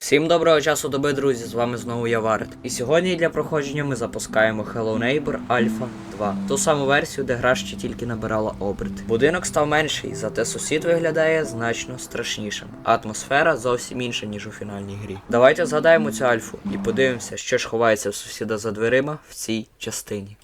Всім доброго часу доби, друзі! З вами знову я Варет. І сьогодні для проходження ми запускаємо Hello Neighbor Alpha 2. Ту саму версію, де гра ще тільки набирала оберт. Будинок став менший, зате сусід виглядає значно страшнішим. Атмосфера зовсім інша, ніж у фінальній грі. Давайте згадаємо цю альфу і подивимося, що ж ховається в сусіда за дверима в цій частині.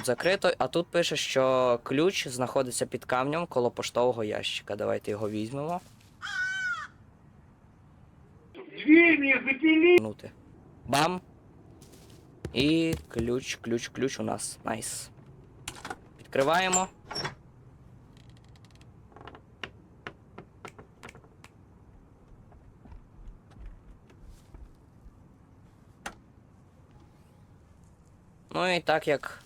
Тут закрито, а тут пише, що ключ знаходиться під камнем коло поштового ящика. Давайте його візьмемо. Минути. Бам! І ключ, ключ, ключ у нас. Найс. Відкриваємо. Ну і так як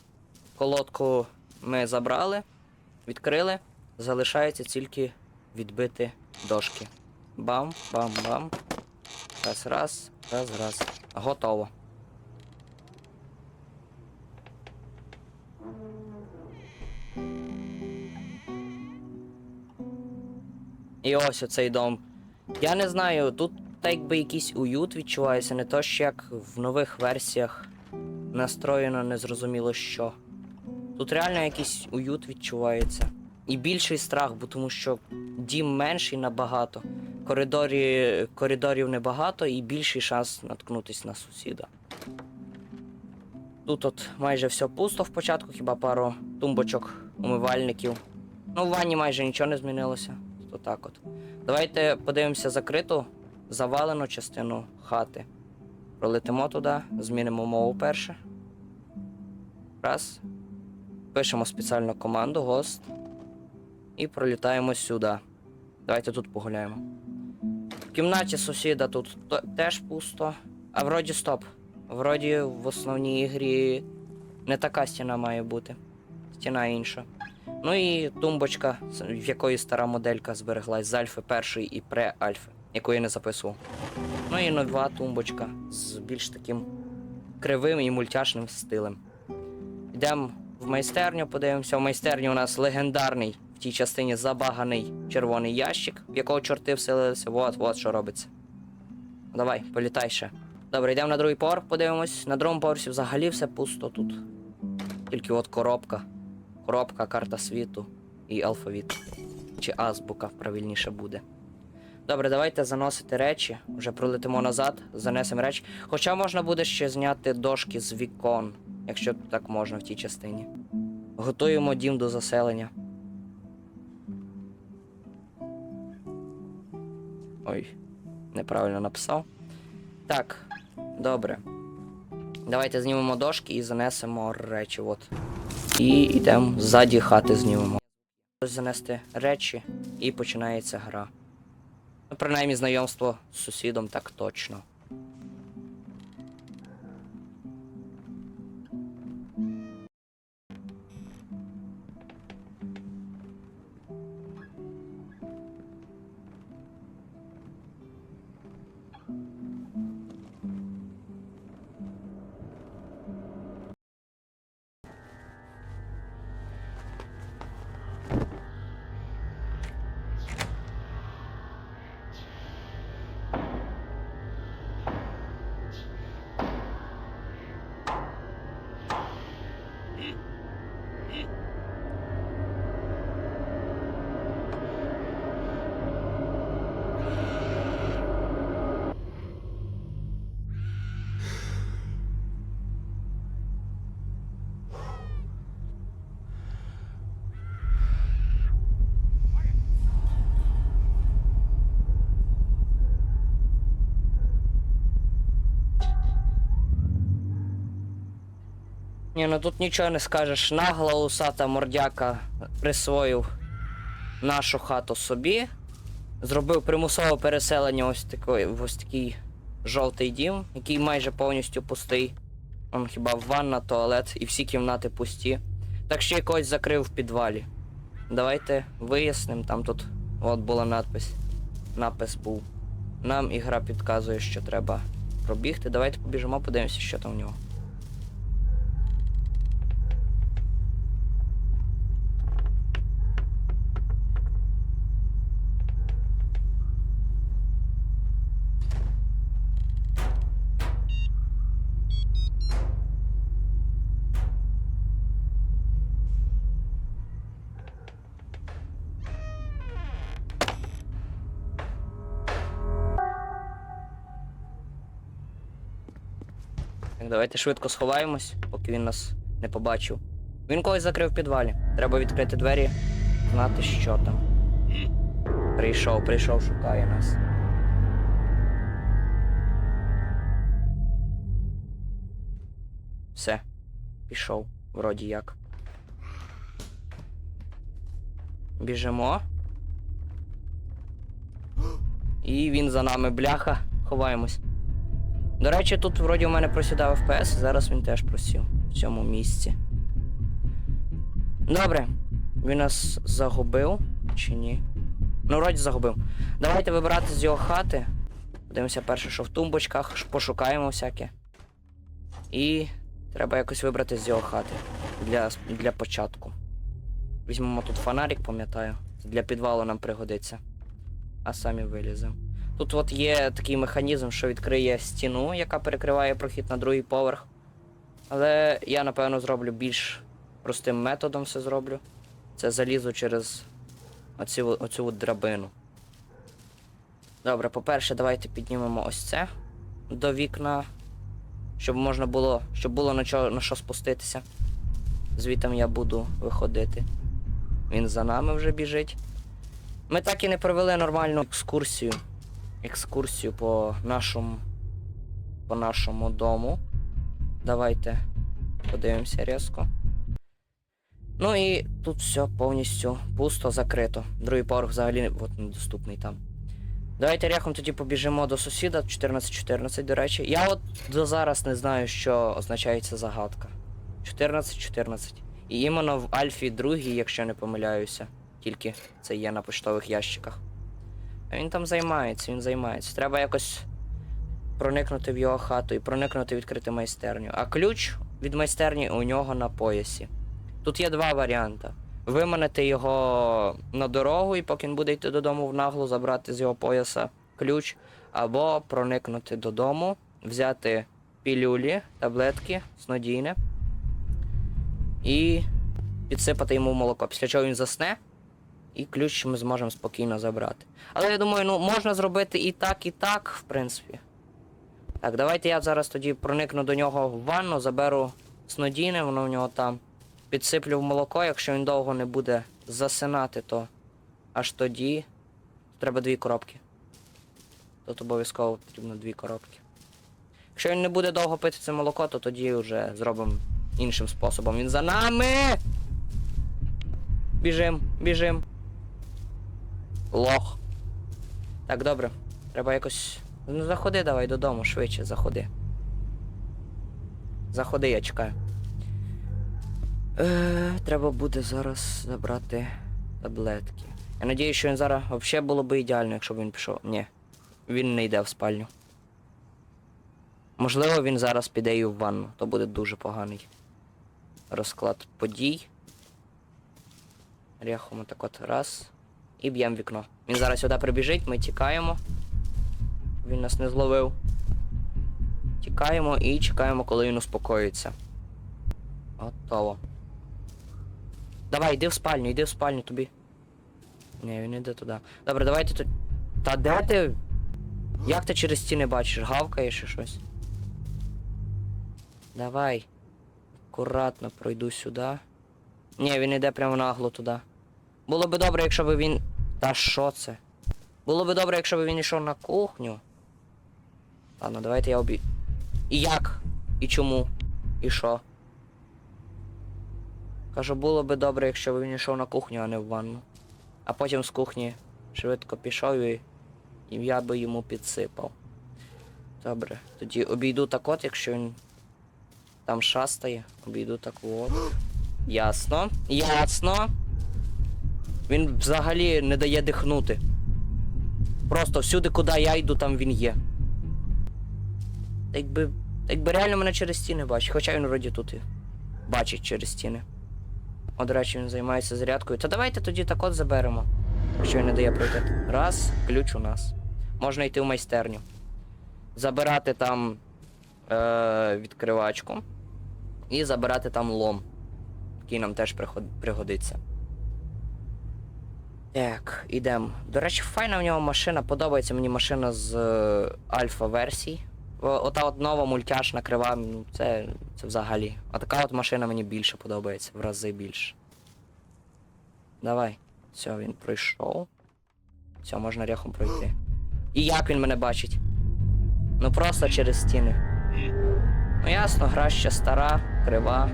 колодку ми забрали, відкрили, залишається тільки відбити дошки. Бам, бам, бам. Раз, раз, раз, раз. Готово. І ось оцей дом. Я не знаю, тут так якби якийсь уют відчувається, не то що як в нових версіях настроєно незрозуміло що. Тут реально якийсь уют відчувається. І більший страх, бо тому що дім менший набагато. Коридорі, коридорів небагато і більший шанс наткнутися на сусіда. Тут от майже все пусто в початку, хіба пару тумбочок, умивальників. Ну, в ванні майже нічого не змінилося. То так от. Давайте подивимося закриту, завалену частину хати. Пролетимо туди, змінимо мову перше. Раз. Пишемо спеціальну команду гост. І пролітаємо сюди. Давайте тут погуляємо. В кімнаті сусіда тут теж пусто. А вроді стоп. Вроді в основній ігрі не така стіна має бути. Стіна інша. Ну і тумбочка, в якої стара моделька збереглась з альфи першої і пре-альфи, яку я не записував. Ну і нова тумбочка з більш таким кривим і мультяшним стилем. Йдемо в майстерню, подивимося. В майстерні у нас легендарний в тій частині забаганий червоний ящик, в якого чорти вселилися. Вот, вот що робиться. Давай, політай ще. Добре, йдемо на другий поверх, подивимось. На другому поверсі взагалі все пусто тут. Тільки от коробка. Коробка, карта світу і алфавіт. Чи азбука правильніше буде. Добре, давайте заносити речі. Вже пролетимо назад, занесемо речі. Хоча можна буде ще зняти дошки з вікон, якщо так можна в тій частині. Готуємо дім до заселення. Ой, неправильно написав. Так, добре. Давайте знімемо дошки і занесемо речі. От. І йдемо ззаді хати знімемо. Занести речі і починається гра. Ну, принаймні знайомство з сусідом так точно. Ні, ну тут нічого не скажеш. Нагла усата мордяка присвоїв нашу хату собі. Зробив примусове переселення ось такої, ось такій жовтий дім, який майже повністю пустий. Он хіба ванна, туалет і всі кімнати пусті. Так ще й закрив в підвалі. Давайте вияснимо, там тут от була надпись. Напис був. Нам ігра підказує, що треба пробігти. Давайте побіжимо, подивимося, що там в нього. Давайте швидко сховаємось, поки він нас не побачив. Він когось закрив підвалі. Треба відкрити двері, знати, що там. Прийшов, прийшов, шукає нас. Все. Пішов, вроді як. Біжимо. І він за нами, бляха. Ховаємось. До речі, тут вроді у мене просідав FPS, зараз він теж просів в цьому місці. Добре. Він нас загубив чи ні? Ну, вроді загубив. Давайте вибирати з його хати. Подивимося перше, що в тумбочках, пошукаємо всяке. І треба якось вибрати з його хати для, для початку. Візьмемо тут фонарик, пам'ятаю. Для підвалу нам пригодиться. А самі виліземо. Тут от є такий механізм, що відкриє стіну, яка перекриває прохід на другий поверх. Але я, напевно, зроблю більш простим методом все зроблю. Це залізу через оцю, оцю драбину. Добре, по-перше, давайте піднімемо ось це до вікна, щоб можна було, щоб було на, чо, на що спуститися. Звітом я буду виходити. Він за нами вже біжить. Ми так і не провели нормальну екскурсію екскурсію по нашому по нашому дому. Давайте подивимося різко. Ну і тут все повністю пусто, закрито. Другий поверх взагалі от, недоступний там. Давайте ряхом тоді побіжимо до сусіда 1414, до речі. Я от до зараз не знаю, що означає ця загадка. 1414. І іменно в Альфі 2, якщо не помиляюся, тільки це є на поштових ящиках. Він там займається, він займається. Треба якось проникнути в його хату і проникнути відкрити майстерню. А ключ від майстерні у нього на поясі. Тут є два варіанти. Виманити його на дорогу, і поки він буде йти додому в наглу, забрати з його пояса ключ, або проникнути додому, взяти пілюлі, таблетки, снодійне і підсипати йому молоко. Після чого він засне, і ключ ми зможемо спокійно забрати. Але я думаю, ну можна зробити і так, і так, в принципі. Так, давайте я зараз тоді проникну до нього в ванну, заберу снодійне, воно в нього там. Підсиплю в молоко, якщо він довго не буде засинати, то аж тоді треба дві коробки. Тут обов'язково потрібно дві коробки. Якщо він не буде довго пити це молоко, то тоді вже зробимо іншим способом. Він за нами! Біжим, біжим. Лох. Так, добре. Треба якось. Ну заходи давай додому, швидше, заходи. Заходи, я чекаю. Е, треба буде зараз забрати таблетки. Я надію, що він зараз взагалі було б ідеально, якщо б він пішов. Ні. Він не йде в спальню. Можливо, він зараз піде і в ванну, то буде дуже поганий розклад подій. Ряхом так от раз. І б'ємо вікно. Він зараз сюди прибіжить, ми тікаємо. Він нас не зловив. Тікаємо і чекаємо, коли він успокоїться. Готово. Давай, йди в спальню, йди в спальню тобі. Ні, він йде туди. Добре, давайте тут. Та де ти? Як ти через стіни бачиш? Гавкаєш чи щось? Давай. Акуратно пройду сюди. Ні, він йде прямо нагло туди. Було би добре, якщо б він. Та що це? Було би добре, якщо б він йшов на кухню. Ладно, давайте я обі. І як? І чому? І що? Кажу, було би добре, якщо б він йшов на кухню, а не в ванну. А потім з кухні швидко пішов і, і я би йому підсипав. Добре. Тоді обійду так от, якщо він там шастає, обійду так от. Ясно. Ясно. Він взагалі не дає дихнути. Просто всюди, куди я йду, там він є. Якби. Якби реально мене через стіни бачить, хоча він вроді тут і бачить через стіни. О, до речі, він займається зарядкою. Та давайте тоді так от заберемо. Якщо він не дає пройти. Раз, ключ у нас. Можна йти в майстерню. Забирати там е- відкривачку. І забирати там лом. Який нам теж пригодиться. Так, ідемо. До речі, файна в нього машина. Подобається мені машина з е, альфа-версій. Ота от нова мультяшна крива, ну це, це взагалі. А така от машина мені більше подобається, в рази більше. Давай. Все, він пройшов. Все, можна ряхом пройти. І як він мене бачить? Ну просто через стіни. Ну ясно, гра ще стара, крива.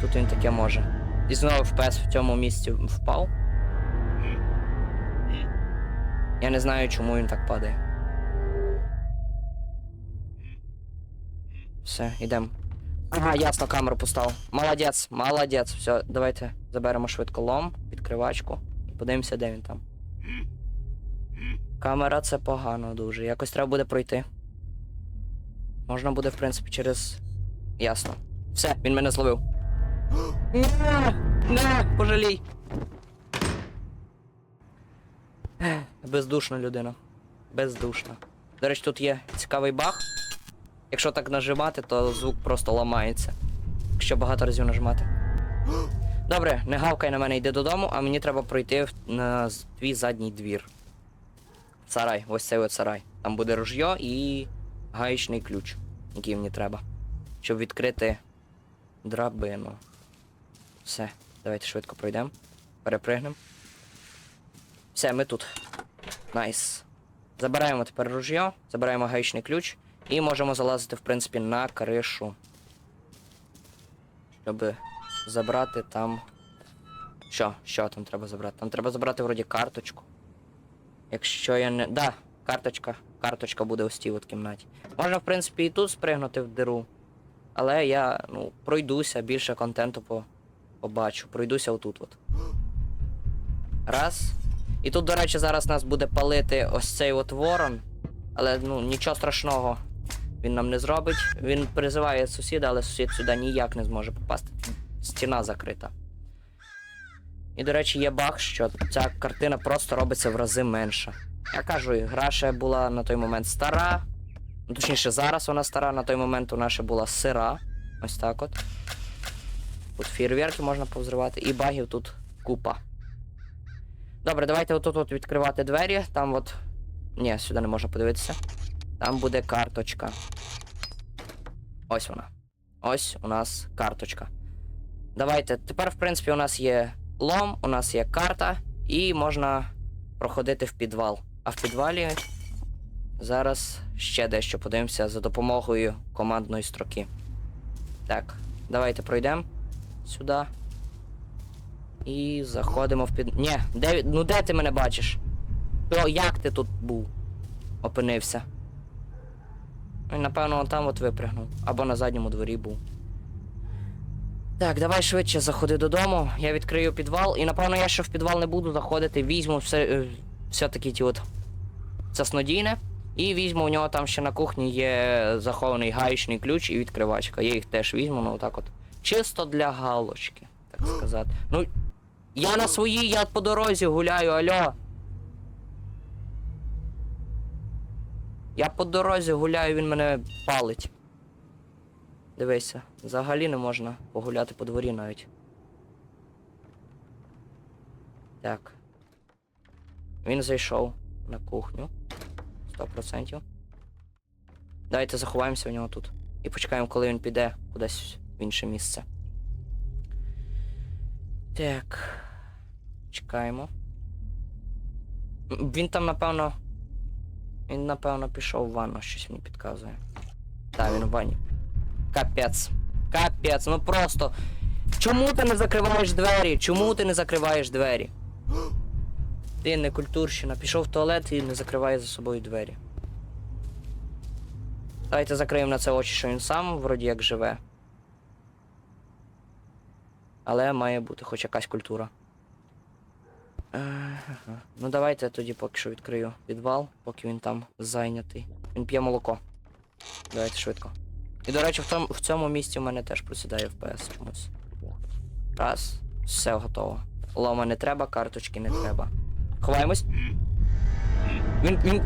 Тут він таке може. І знову ФПС в цьому місці впав. Я не знаю, чому він так падає. Все, йдемо. Ага, ясно, камеру поставив. Молодець, молодець. Все, давайте заберемо швидко лом, відкривачку. Подивимося, де він там. Камера це погано дуже. Якось треба буде пройти. Можна буде, в принципі, через. Ясно. Все, він мене зловив. Не, не, пожалій. Бездушна людина. Бездушна. До речі, тут є цікавий баг. Якщо так нажимати, то звук просто ламається. Якщо багато разів нажимати. Добре, не гавкай на мене, йди додому, а мені треба пройти в- на твій задній двір. Сарай, ось цей от сарай. Там буде ружьо і гаєчний ключ, який мені треба. Щоб відкрити драбину. Все, давайте швидко пройдемо. Перепригнемо. Все, ми тут. Найс. Забираємо тепер ружьо, забираємо гаєчний ключ і можемо залазити, в принципі, на кришу. Щоб забрати там. Що? Що там треба забрати? Там треба забрати вроді карточку. Якщо я не. Да, карточка. Карточка буде ось тій от кімнаті. Можна, в принципі, і тут спригнути в диру. Але я, ну, пройдуся, більше контенту по... побачу. Пройдуся отут от. Раз. І тут, до речі, зараз нас буде палити ось цей от ворон. Але ну нічого страшного він нам не зробить. Він призиває сусіда, але сусід сюди ніяк не зможе попасти. Стіна закрита. І, до речі, є баг, що ця картина просто робиться в рази менша. Я кажу, гра ще була на той момент стара. Ну, точніше, зараз вона стара, на той момент вона ще була сира. Ось так от. Тут фейерверки можна повзривати, і багів тут купа. Добре, давайте отут от відкривати двері. Там от. Ні, сюди не можна подивитися. Там буде карточка. Ось вона. Ось у нас карточка. Давайте. Тепер, в принципі, у нас є лом, у нас є карта, і можна проходити в підвал. А в підвалі зараз ще дещо подивимося за допомогою командної строки. Так, давайте пройдемо сюди. І заходимо в під. Ні, де... ну де ти мене бачиш? То як ти тут був? Опинився. Ну, і, напевно, он там от випрягнув. Або на задньому дворі був. Так, давай швидше заходи додому. Я відкрию підвал. І напевно я ще в підвал не буду заходити. Візьму все, е, все-таки ті от заснодійне. І візьму у нього там ще на кухні є захований гаєчний ключ і відкривачка. Я їх теж візьму, ну отак от. Чисто для галочки, так сказати. Ну, я на своїй, я по дорозі гуляю, альо. Я по дорозі гуляю, він мене палить. Дивися, взагалі не можна погуляти по дворі навіть. Так. Він зайшов на кухню. 100%. Давайте заховаємося в нього тут. І почекаємо, коли він піде кудись в інше місце. Так. Чекаємо. Він там, напевно. Він, напевно, пішов в ванну, щось мені підказує. Так, він в ванні. Капець. Капець, ну просто. Чому ти не закриваєш двері? Чому ти не закриваєш двері? Ти не культурщина. Пішов в туалет і не закриває за собою двері. Давайте закриємо на це очі, що він сам вроді як живе. Але має бути хоч якась культура. Е. Ну давайте я тоді поки що відкрию підвал, поки він там зайнятий. Він п'є молоко. Давайте швидко. І, до речі, в, тому, в цьому місці в мене теж просідає FPS чомусь. Раз, все готово. Лома не треба, карточки не треба. Ховаємось. Він. він.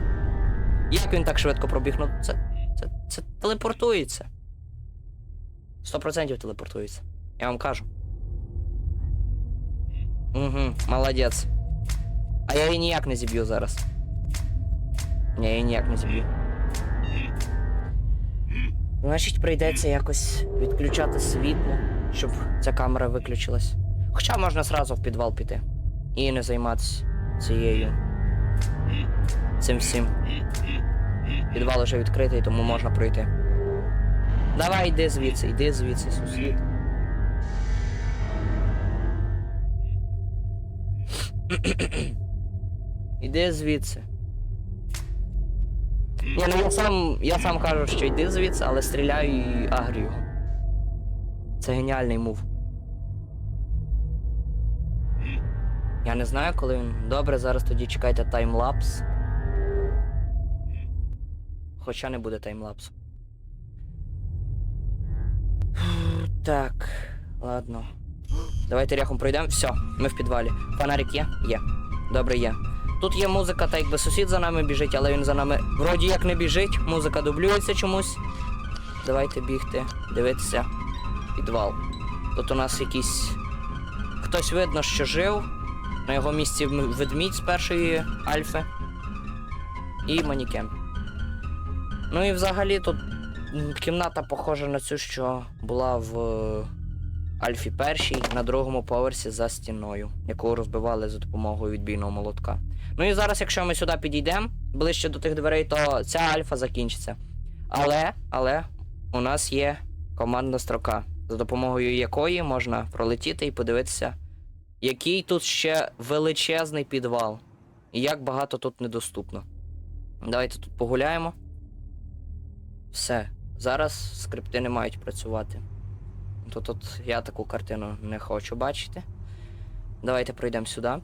Як він так швидко пробіг? Ну це. Це, це телепортується. 100% телепортується. Я вам кажу. Угу, молодець. А я її ніяк не зіб'ю зараз. Я її ніяк не зіб'ю. Значить, прийдеться якось відключати світло, щоб ця камера виключилась. Хоча можна зразу в підвал піти. І не займатися цією. Цим всім. Підвал вже відкритий, тому можна пройти. Давай йди звідси, йди звідси, сусід. Іди звідси. Ні, ну я сам, я сам кажу, що йди звідси, але стріляю і агрю. Це геніальний мув. Я не знаю, коли він. Добре, зараз тоді чекайте таймлапс. Хоча не буде таймлапсу. Так, ладно. Давайте ряхом пройдемо. Все, ми в підвалі. Фонарик є? Є. Добре, є. Тут є музика, так якби сусід за нами біжить, але він за нами вроді як не біжить. Музика дублюється чомусь. Давайте бігти, дивитися. Підвал. Тут у нас якийсь. Хтось видно, що жив. На його місці ведмідь з першої альфи. І манікен. Ну і взагалі тут кімната похожа на цю, що була в е, Альфі першій на другому поверсі за стіною, яку розбивали за допомогою відбійного молотка. Ну і зараз, якщо ми сюди підійдемо ближче до тих дверей, то ця альфа закінчиться. Але, але у нас є командна строка, за допомогою якої можна пролетіти і подивитися, який тут ще величезний підвал. І як багато тут недоступно. Давайте тут погуляємо. Все. Зараз скрипти не мають працювати. Тут я таку картину не хочу бачити. Давайте пройдемо сюди.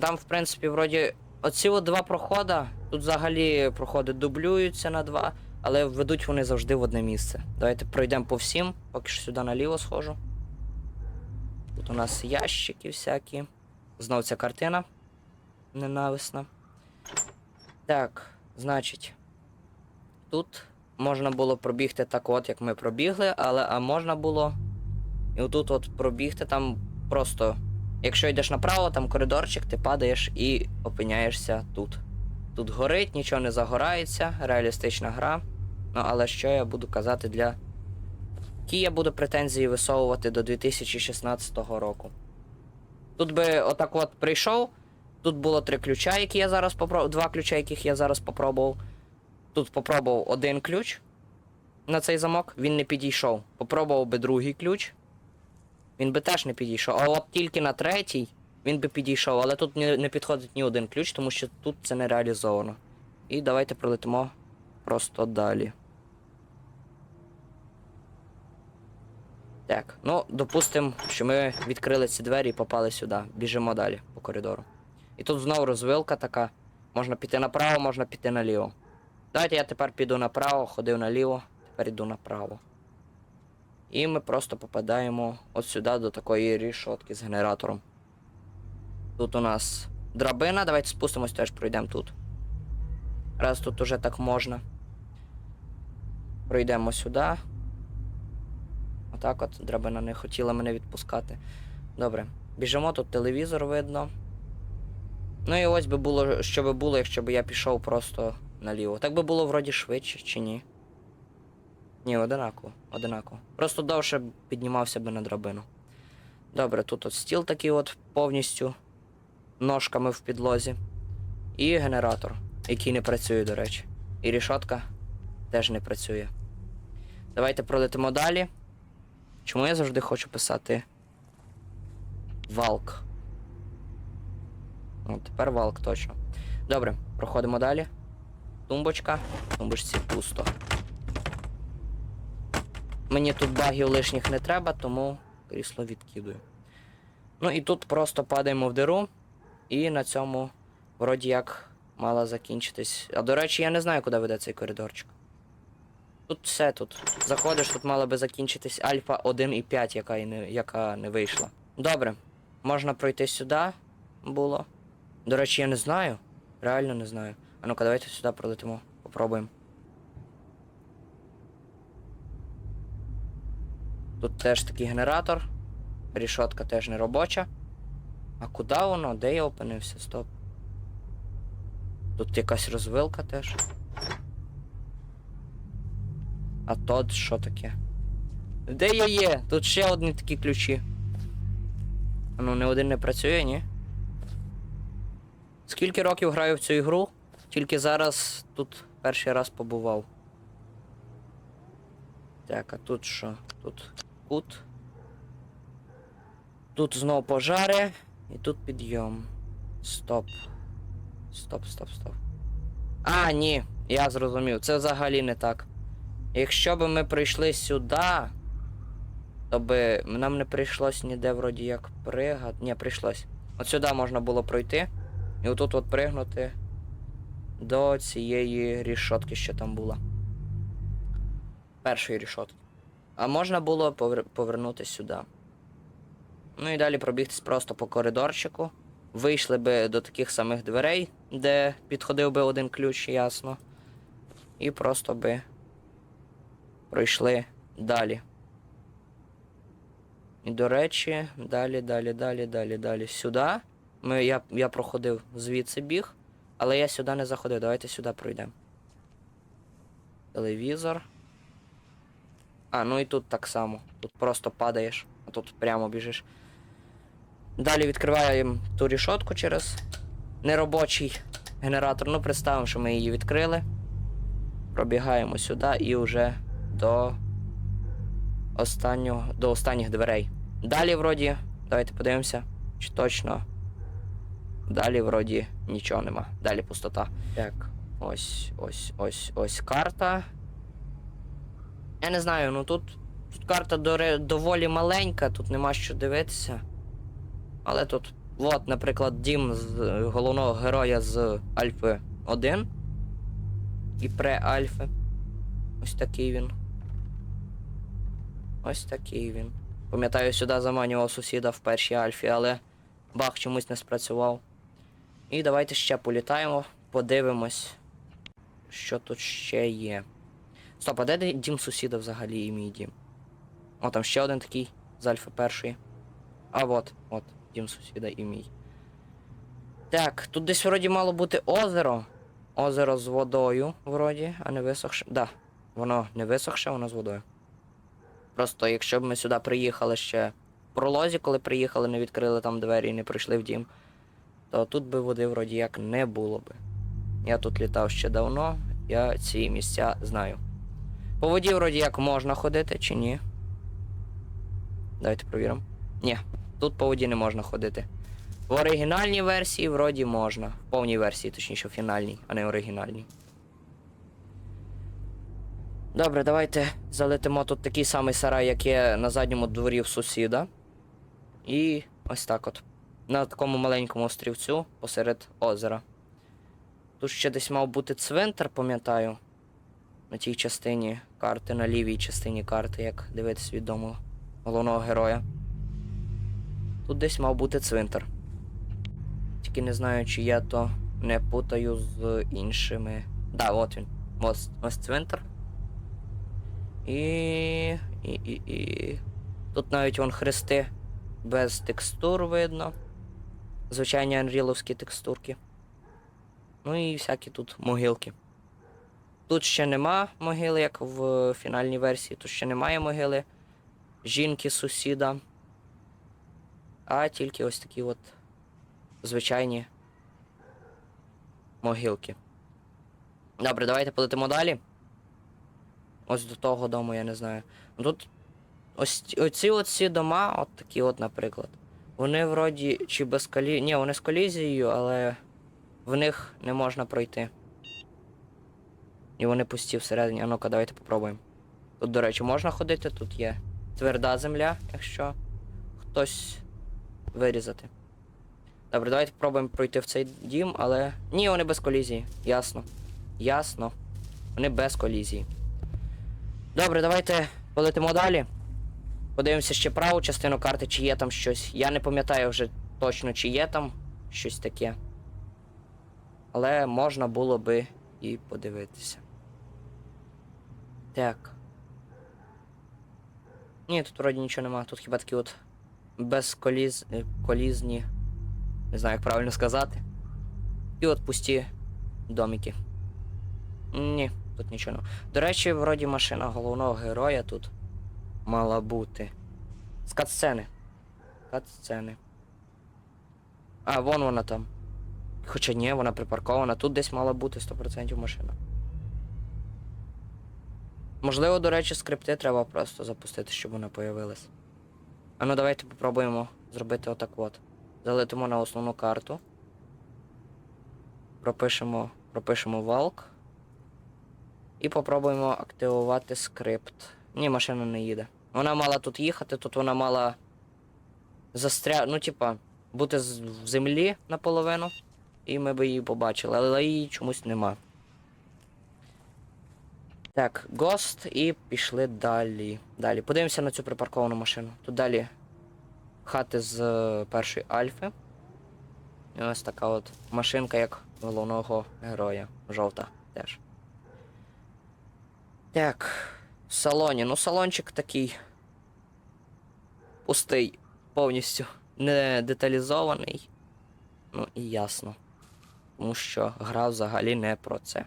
Там, в принципі, вроді. Оці от два проходи. Тут взагалі проходи дублюються на два, але ведуть вони завжди в одне місце. Давайте пройдемо по всім, поки що сюди наліво схожу. Тут у нас ящики всякі. Знов ця картина. Ненависна. Так, значить. Тут можна було пробігти так от, як ми пробігли, але а можна було. І отут от пробігти там просто. Якщо йдеш направо, там коридорчик, ти падаєш і опиняєшся тут. Тут горить, нічого не загорається, реалістична гра. Ну, але що я буду казати для. Які я буду претензії висовувати до 2016 року. Тут би отак от прийшов. Тут було три ключа, які я зараз попробував. Два ключа, яких я зараз попробував. Тут попробував один ключ на цей замок, він не підійшов. Попробував би другий ключ. Він би теж не підійшов. А от тільки на третій він би підійшов, але тут не, підходить ні один ключ, тому що тут це не реалізовано. І давайте пролетимо просто далі. Так, ну, допустимо, що ми відкрили ці двері і попали сюди. Біжимо далі по коридору. І тут знову розвилка така. Можна піти направо, можна піти наліво. Давайте я тепер піду направо, ходив наліво, тепер йду направо. І ми просто попадаємо от сюди до такої рішотки з генератором. Тут у нас драбина, давайте спустимось, теж пройдемо тут. Раз тут уже так можна. Пройдемо сюди. Отак от драбина не хотіла мене відпускати. Добре. Біжимо, тут телевізор видно. Ну і ось би було, що би було, якщо б я пішов просто наліво. Так би було вроді швидше, чи ні? Ні, одинаково, одинаково. Просто довше піднімався би на драбину. Добре, тут от стіл такий от повністю ножками в підлозі. І генератор, який не працює, до речі. І рішотка теж не працює. Давайте пролетимо далі. Чому я завжди хочу писати Валк? О, тепер валк точно. Добре, проходимо далі. Тумбочка. Тумбочці пусто. Мені тут багів лишніх не треба, тому крісло відкидую. Ну і тут просто падаємо в диру, і на цьому вроді як мала закінчитись. А до речі, я не знаю, куди веде цей коридорчик. Тут все тут. Заходиш, тут мала би закінчитись альфа 1.5, яка, і не, яка не вийшла. Добре, можна пройти сюди було. До речі, я не знаю. Реально не знаю. А ну-ка, давайте сюди пролетимо. Попробуємо. Тут теж такий генератор. Рішотка теж не робоча. А куди воно? Де я опинився? Стоп. Тут якась розвилка теж. А тут що таке? Де я є? Тут ще одні такі ключі. А ну, не один не працює, ні? Скільки років граю в цю ігру? Тільки зараз тут перший раз побував. Так, а тут що? Тут кут. Тут знову пожари. І тут підйом. Стоп. Стоп, стоп, стоп. А, ні, я зрозумів. Це взагалі не так. Якщо би ми прийшли сюди, то би нам не прийшлось ніде вроді як пригати. Ні, прийшлось. От сюди можна було пройти. І отут от пригнути до цієї рішотки, що там була. Першої рішотки. А можна було повер... повернутися сюди. Ну і далі пробігтись просто по коридорчику. Вийшли би до таких самих дверей, де підходив би один ключ, ясно. І просто би пройшли далі. І до речі, далі, далі, далі, далі, далі. Сюди. Ми, я, я проходив звідси біг, але я сюди не заходив. Давайте сюди пройдемо. Телевізор. А, ну і тут так само. Тут просто падаєш, а тут прямо біжиш. Далі відкриваємо ту рішотку через неробочий генератор. Ну, представимо, що ми її відкрили. Пробігаємо сюди і вже до останнього, до останніх дверей. Далі, вроді, давайте подивимося, чи точно. Далі, вроді, нічого нема. Далі пустота. Так, ось, ось, ось, ось карта. Я не знаю, ну тут, тут карта доволі маленька, тут нема що дивитися. Але тут, от, наприклад, дім з головного героя з Альфи 1 і пре-Альфи. Ось такий він. Ось такий він. Пам'ятаю, сюди заманював сусіда в першій Альфі, але баг чомусь не спрацював. І давайте ще політаємо, подивимось, що тут ще є. Стоп, а де дім сусіда взагалі і мій дім? О, там ще один такий з Альфи першої. А от, от, дім сусіда і мій. Так, тут десь вроді мало бути озеро. Озеро з водою, вроді, а не висохше. Да, воно не висохше, воно з водою. Просто якщо б ми сюди приїхали ще в пролозі, коли приїхали, не відкрили там двері і не прийшли в дім, то тут би води вроді як не було би. Я тут літав ще давно, я ці місця знаю. По воді вроді як можна ходити чи ні. Давайте провіримо. Ні, тут по воді не можна ходити. В оригінальній версії вроді можна. В повній версії, точніше, в фінальній, а не оригінальній. Добре, давайте залетимо тут такий самий сарай, як є на задньому дворі в сусіда. І ось так от. На такому маленькому острівцю посеред озера. Тут ще десь мав бути цвинтар, пам'ятаю. На тій частині карти, на лівій частині карти, як дивитись від дому головного героя. Тут десь мав бути цвинтар. Тільки не знаю, чи я то не путаю з іншими. Да, от він. Ось, ось цвинтар. І. І. І. і. Тут навіть вон хрести без текстур видно. Звичайні анріловські текстурки. Ну і всякі тут могилки. Тут ще нема могили, як в фінальній версії. Тут ще немає могили жінки сусіда. А тільки ось такі от звичайні могилки. Добре, давайте полетимо далі. Ось до того дому, я не знаю. Тут ось ці- оці дома, от такі от, наприклад. Вони вроді чи без колі... Ні, вони з колізією, але в них не можна пройти. І вони пусті всередині. А ну-ка, давайте попробуємо. Тут, до речі, можна ходити, тут є тверда земля, якщо хтось вирізати. Добре, давайте спробуємо пройти в цей дім, але. Ні, вони без колізії. Ясно. Ясно. Вони без колізії. Добре, давайте полетимо далі. Подивимося ще праву частину карти, чи є там щось. Я не пам'ятаю вже точно, чи є там щось таке. Але можна було би і подивитися. Так. Ні, тут вроді нічого нема. Тут хіба такі от безколіз... е, колізні. Не знаю, як правильно сказати. І от пусті домики. Ні, тут нічого нема. До речі, вроді машина головного героя тут мала бути. З катсцени. Катсцени. А, вон вона там. Хоча ні, вона припаркована. Тут десь мала бути 100% машина. Можливо, до речі, скрипти треба просто запустити, щоб вона появилась. А ну давайте попробуємо зробити отак от. Залетимо на основну карту. Пропишемо, пропишемо валк. І попробуємо активувати скрипт. Ні, машина не їде. Вона мала тут їхати, тут вона мала застря... Ну, типа, бути в землі наполовину. І ми би її побачили, але її чомусь нема. Так, Ghost і пішли далі. Далі. Подивимося на цю припарковану машину. Тут далі хати з е, першої альфи. І ось така от машинка, як головного героя. Жовта теж. Так. Салоні. Ну, салончик такий. Пустий повністю. Не деталізований. Ну і ясно. Тому що гра взагалі не про це.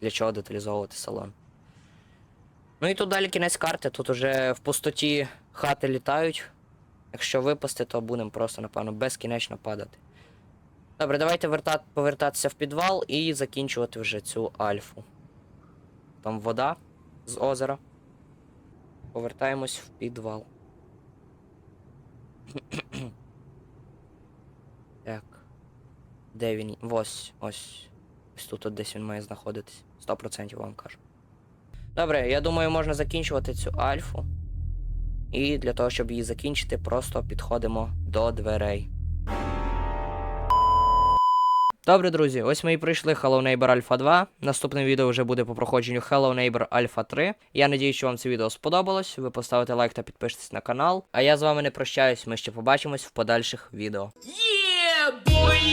Для чого деталізовувати салон. Ну і тут далі кінець карти. Тут уже в пустоті хати літають. Якщо випасти, то будемо просто, напевно, безкінечно падати. Добре, давайте верта... повертатися в підвал і закінчувати вже цю альфу. Там вода з озера. Повертаємось в підвал. так. Де він? Ось, ось. Ось тут от десь він має знаходитись. 100% вам кажу. Добре, я думаю, можна закінчувати цю альфу. І для того, щоб її закінчити, просто підходимо до дверей. Добре, друзі, ось ми і прийшли Hello Neighbor Alpha 2. Наступне відео вже буде по проходженню Hello Neighbor Alpha 3. Я надіюсь, що вам це відео сподобалось. Ви поставите лайк та підпишитесь на канал. А я з вами не прощаюсь, ми ще побачимось в подальших відео. Yeah, boy.